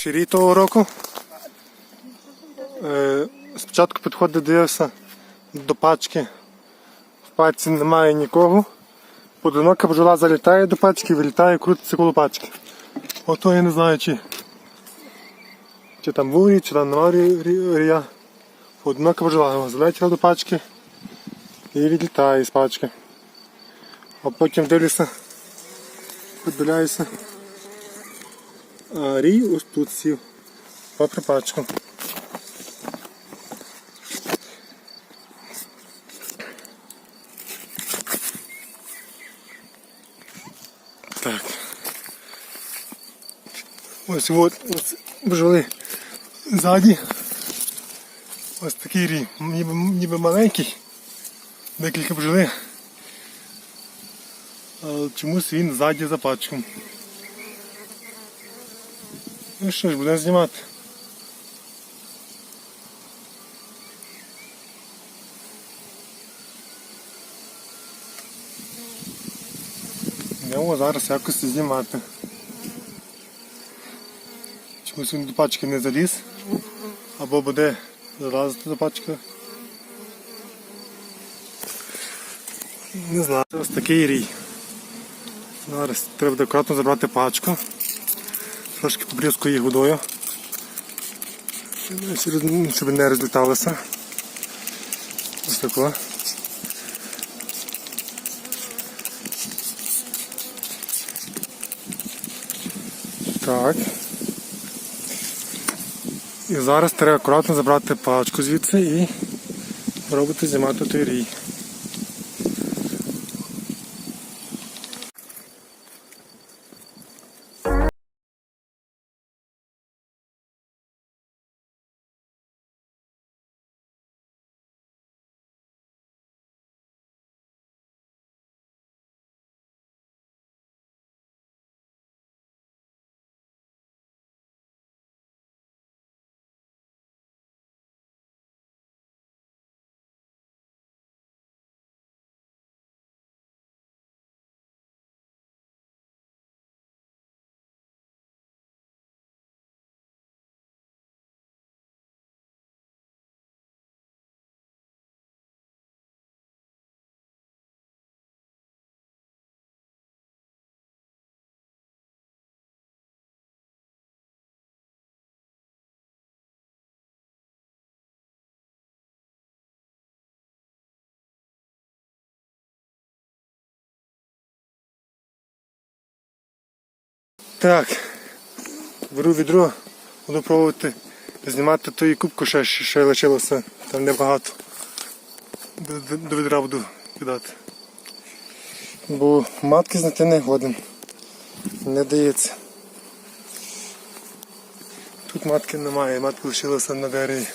перший рік того року. Е, спочатку підходив, дивився до пачки. В пачці немає нікого. Одинока бджола залітає до пачки, вилітає, крутиться коло пачки. Ото я не знаю, чи, чи там був рій, чи там рі- рія. Одинока бджола залетіла до пачки і відлітає з пачки. А потім дивлюся, подивляюся. А рій ось тут сів. Попри пачку. Так. Ось от, ось бджоли ззаді. Ось такий рій, ніби, ніби маленький, декілька бджоли. Але чомусь він ззаді за пачком. Ну що ж, будемо знімати. Йдемо зараз якось знімати. Чомусь він до пачки не заліз. Або буде залазити до пачки. Не знаю. Ось такий рій. Зараз треба буде акуратно забрати пачку. Трошки побрізку її водою. Щоб не розліталося. Ось тако. Так. І зараз треба акуратно забрати пачку звідси і робити знімати той рій. Так, беру відро, буду пробувати знімати ту кубку, ще, ще, лишилося, там небагато. До, відра буду кидати. Бо матки знайти не годен. Не дається. Тут матки немає, матки лишилися на дереві.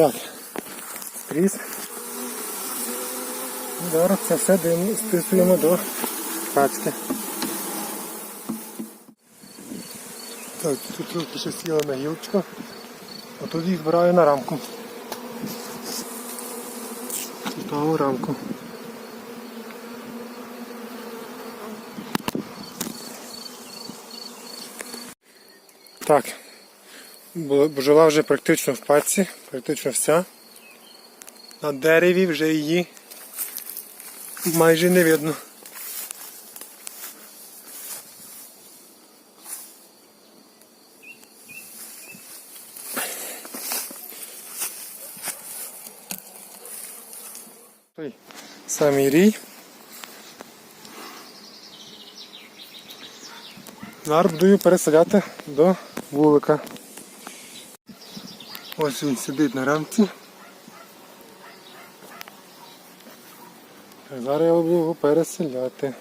Так, скрізь. Зараз це все списуємо до пачки. Так, тут трохи ще сіла на гілочку, а тут їх збираю на рамку. Готову рамку. Так, бджола вже практично в паці, практично вся. На дереві вже її майже не видно. Самий рій. Зараз буду переселяти до вулика. Ось він сидить на рамці. Зараз я буду його переселяти.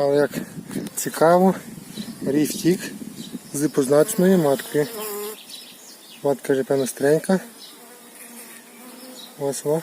Але як цікаво, ріфтік з позначеною маткою. Матка вже певно стренька. Ось во.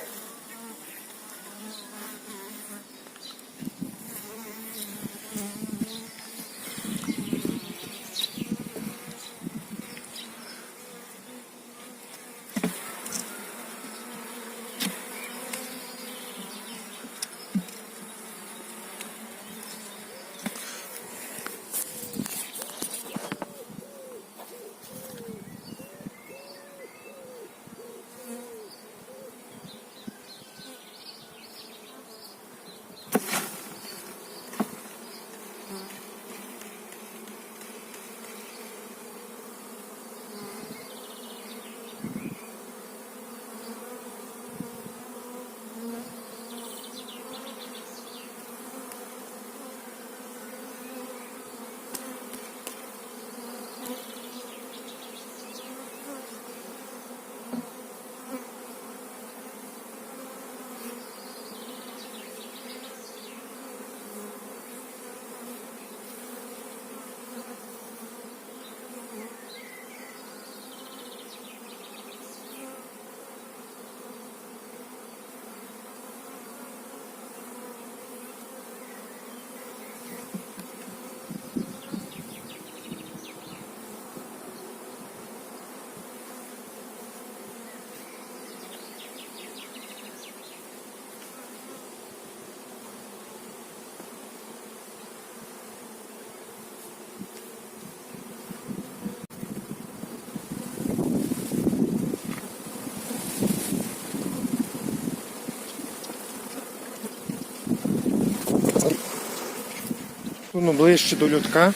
Воно ближче до льотка,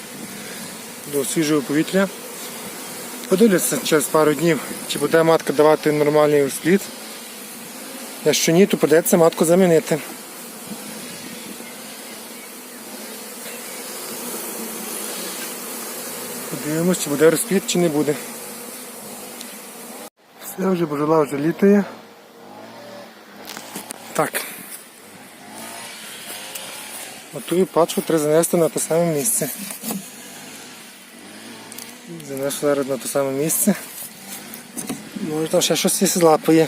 до свіжого повітря. Подивлюся через пару днів, чи буде матка давати нормальний розплід. Якщо ні, то придеться матку замінити. Подивимось, чи буде розплід, чи не буде. Все вже божола вже літає. Так. Оту пачку треба занести на те саме місце. Занесу зараз на те саме місце. Може там ще щось і злапає.